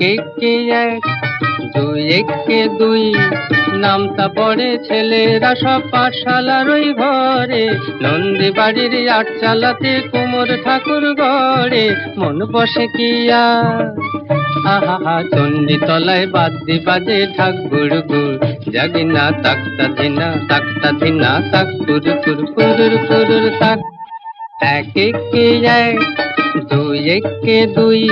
একে এক দুই, একে দুই। নামতা পড়ে ছেলেরা সব পাঠশালার ওই ঘরে। নন্দী বাড়ির আট চালাতে কুমোর ঠাকুর গড়ে। মন বসে কি আর? আহা চণ্ডী তলায় বাদ্যি বাজে ঠাক গুড় গুড় জাগিনা তাকতা ধিনা তাকতা ধিনা, তাক কুর কুর কুরুর কুরুর তাক। এক একে এক দুই, একে দুই।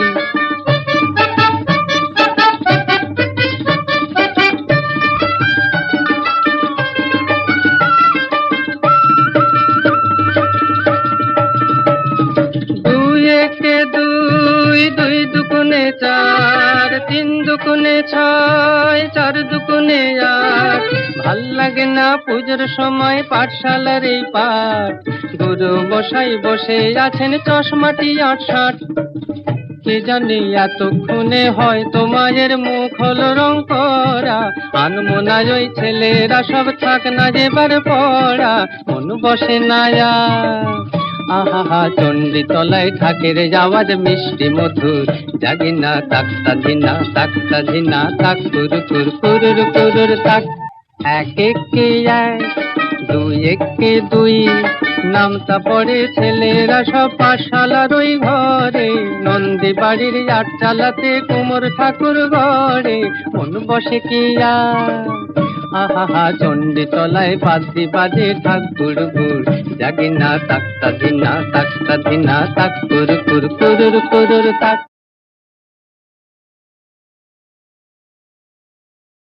চার, তিন দুগুণে ছয়, চার দুকুনে আট। ভালো লাগে না পুজোর সময় পাঠশালার এই পাঠ। গুরু বসাই বসে আছেন চশমাটি আটষাট। কে জানি এতক্ষণে হয়তো মায়ের মুখ হলো রং করা। আনমনায় ওই ছেলেরা সব থাক না যেবার পড়া। মন বসে না। আহা চণ্ডী তলায় ঠাকের যাওয়ার মিষ্টি মধুর। জাগি না তাক্তা ধিনা তাক্তা ধিনা তাক, কুর কুর কুরুর কুরুর তাক। এক একে এক, দুই একে দুই, নামতা পড়ে ছেলেরা সব পাঠশালার ওই ঘরে। নন্দী বাড়ির আট চালাতে কুমোর ঠাকুর ঘরে, মন বসে কি আর? আহা চণ্ডী তলায় পাদি বাজে ঠাক গুড় গুড়। জাগি না তাক্তা দিনা তাক্তা দিনা তাক, কুর কুর কুরুর কুরুর তাক।